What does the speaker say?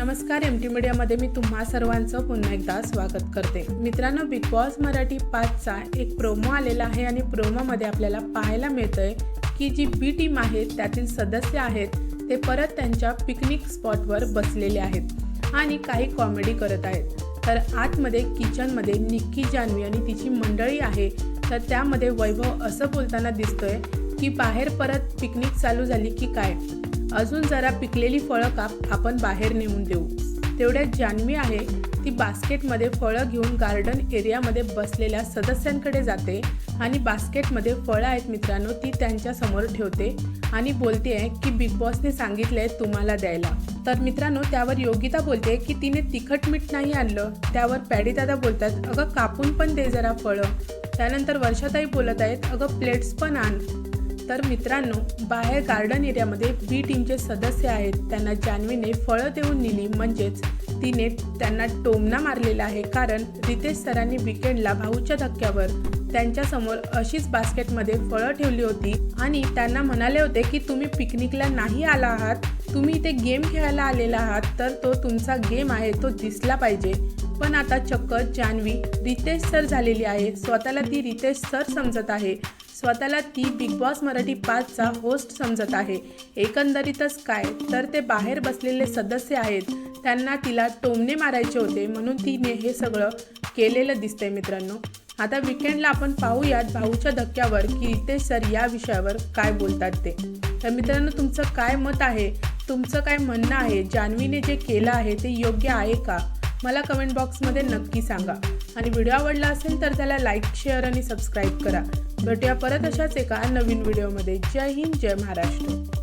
नमस्कार M T मीडियामध्ये मी तुम्हा सर्वांचं पुन्हा एकदा स्वागत करते. मित्रांनो बिग बॉस मराठी पाचचा एक प्रोमो आलेला आहे आणि प्रोमोमध्ये आपल्याला पाहायला मिळतंय की जी बी टीम आहे त्यातील सदस्य आहेत ते परत त्यांच्या पिकनिक स्पॉटवर बसलेले आहेत आणि काही कॉमेडी करत आहेत. तर आतमध्ये किचनमध्ये निक्की जान्हवी आणि तिची मंडळी आहे. तर त्यामध्ये वैभव असं बोलताना दिसतोय की बाहेर परत पिकनिक चालू झाली की काय? अजून जरा पिकलेली फळं काप आपण बाहेर नेऊन देऊ. तेवढ्यात जान्हवी आहे ती बास्केटमध्ये फळं घेऊन गार्डन एरियामध्ये बसलेल्या सदस्यांकडे जाते आणि बास्केटमध्ये फळं आहेत मित्रांनो ती त्यांच्यासमोर ठेवते आणि बोलते आहे की बिग बॉसने सांगितलंय तुम्हाला द्यायला. तर मित्रांनो त्यावर योगिता बोलते की तिने तिखट मीठ नाही आणलं. त्यावर पॅडी दादा बोलतात अगं कापून पण दे जरा फळं. त्यानंतर वर्षाताई बोलत आहेत अगं प्लेट्स पण आण. तर मित्रांनो बाहेर गार्डन एरियामध्ये बी टीमचे सदस्य आहेत. त्यांना जान्हवीने फळं देऊन नेली म्हणजेच तिने त्यांना टोमना मारलेला आहे. कारण रितेश सरांनी विकेंडला भाऊच्या धक्क्यावर त्यांच्यासमोर अशीच बास्केटमध्ये फळं ठेवली होती आणि त्यांना म्हणाले होते की तुम्ही पिकनिकला नाही आला आहात. तुम्ही इथे गेम खेळायला आलेला आहात. तर तो तुमचा गेम आहे. तो दिसला पाहिजे. पण आता चक्क जान्हवी रितेश सर झालेली आहे. स्वतःला ती रितेश सर समजत आहे. स्वतःला ती बिग बॉस मराठी पाचचा होस्ट समजत आहे. एकंदरीतच काय? तर ते बाहेर बसलेले सदस्य आहेत. त्यांना तिला टोमणे मारायचे होते म्हणून तिने हे सगळं केलेलं दिसतंय मित्रांनो. आता विकेंडला आपण पाहूयात भाऊच्या धक्क्यावर की रितेश सर या विषयावर काय बोलतात ते. तर मित्रांनो तुमचं काय मत आहे? तुमचं काय म्हणणं आहे? जान्हवीने जे केलं आहे ते योग्य आहे का? मला कमेंट बॉक्समध्ये नक्की सांगा. आणि व्हिडिओ आवडला असेल तर त्याला लाईक शेअर आणि सबस्क्राईब करा. भेटूया परत अशाच एका नवीन व्हिडिओमध्ये जय हिंद जय महाराष्ट्र.